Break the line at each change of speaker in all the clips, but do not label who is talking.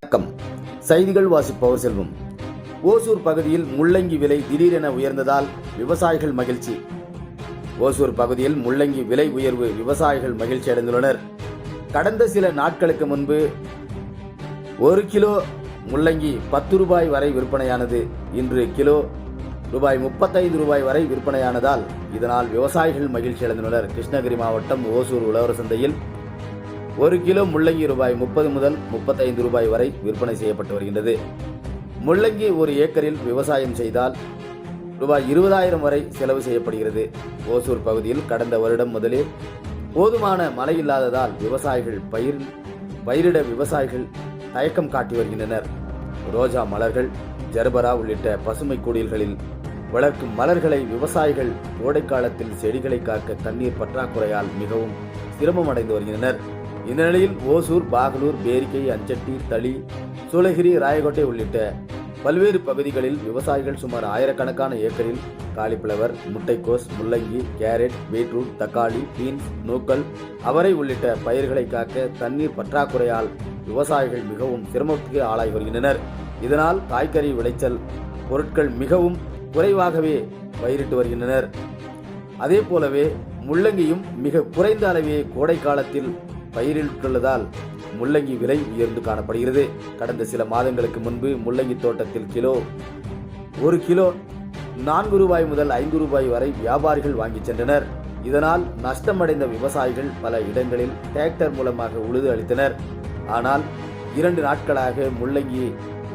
வணக்கம். செய்திகள் வாசிப்பவர் செல்வம். ஓசூர் பகுதியில் முள்ளங்கி விலை திடீரென உயர்ந்ததால் விவசாயிகள் மகிழ்ச்சி. ஓசூர் பகுதியில் முள்ளங்கி விலை உயர்வு விவசாயிகள் மகிழ்ச்சி அடைந்துள்ளனர். கடந்த சில நாட்களுக்கு முன்பு ஒரு கிலோ முள்ளங்கி பத்து ரூபாய் வரை விற்பனையானது. இன்று கிலோ ரூபாய் முப்பத்தைந்து ரூபாய் வரை விற்பனையானதால் இதனால் விவசாயிகள் மகிழ்ச்சி அடைந்துள்ளனர். கிருஷ்ணகிரி மாவட்டம் ஓசூர் உழவர் சந்தையில் ஒரு கிலோ முள்ளங்கி ரூபாய் முப்பது முதல் முப்பத்தைந்து ரூபாய் வரை விற்பனை செய்யப்பட்டு வருகின்றது. முள்ளங்கி ஒரு ஏக்கரில் விவசாயம் செய்தால் ரூபாய் இருபதாயிரம் வரை செலவு செய்யப்படுகிறது. ஓசூர் பகுதியில் கடந்த வருடம் முதலே போதுமான மழை இல்லாததால் விவசாயிகள் பயிர் பயிரிட விவசாயிகள் தயக்கம் காட்டி வருகின்றனர். ரோஜா மலர்கள் ஜர்பரா உள்ளிட்ட பசுமை குடில்களில் வளர்க்கும் மலர்களை விவசாயிகள் கோடைக்காலத்தில் செடிகளை காக்க தண்ணீர் பற்றாக்குறையால் மிகவும் சிரமம் அடைந்து வருகின்றனர். இந்த நிலையில் ஓசூர் பாகலூர் பேரிக்கை அஞ்சட்டி தளி சூளகிரி ராயக்கோட்டை உள்ளிட்ட பல்வேறு பகுதிகளில் விவசாயிகள் சுமார் ஆயிரக்கணக்கான ஏக்கரில் காலிஃப்ளவர் முட்டைக்கோஸ் முள்ளங்கி கேரட் பீட்ரூட் தக்காளி பீன்ஸ் நூக்கல் அவரை உள்ளிட்ட பயிர்களை காக்க தண்ணீர் பற்றாக்குறையால் விவசாயிகள் மிகவும் சிரமத்துக்கு ஆளாகி வருகின்றனர். இதனால் காய்கறி விளைச்சல் பொருட்கள் மிகவும் குறைவாகவே பயிரிட்டு வருகின்றனர். அதே போலவே முள்ளங்கியும் மிக குறைந்த அளவே கோடை காலத்தில் பயிரிட்டுள்ளதால் முள்ளங்கி விலை உயர்ந்து காணப்படுகிறது. கடந்த சில மாதங்களுக்கு முன்பு முள்ளங்கி தோட்டத்தில் கிலோ ஒரு கிலோ நான்கு ரூபாய் முதல் ஐந்து ரூபாய் வரை வியாபாரிகள் வாங்கிச் சென்றனர். இதனால் நஷ்டமடைந்த விவசாயிகள் பல இடங்களில் டிராக்டர் மூலமாக உழுது அளித்தனர். ஆனால் இரண்டு நாட்களாக முள்ளங்கி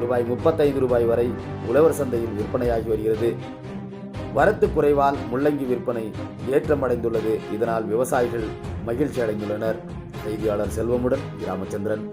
ரூபாய் முப்பத்தைந்து ரூபாய் வரை உழவர் சந்தையில் விற்பனையாகி வருகிறது. வரத்து குறைவால் முள்ளங்கி விற்பனை ஏற்றமடைந்துள்ளது. இதனால் விவசாயிகள் மகிழ்ச்சி அடைந்துள்ளனர் செய்தியாளர் செல்வமுடன் ராமச்சந்திரன்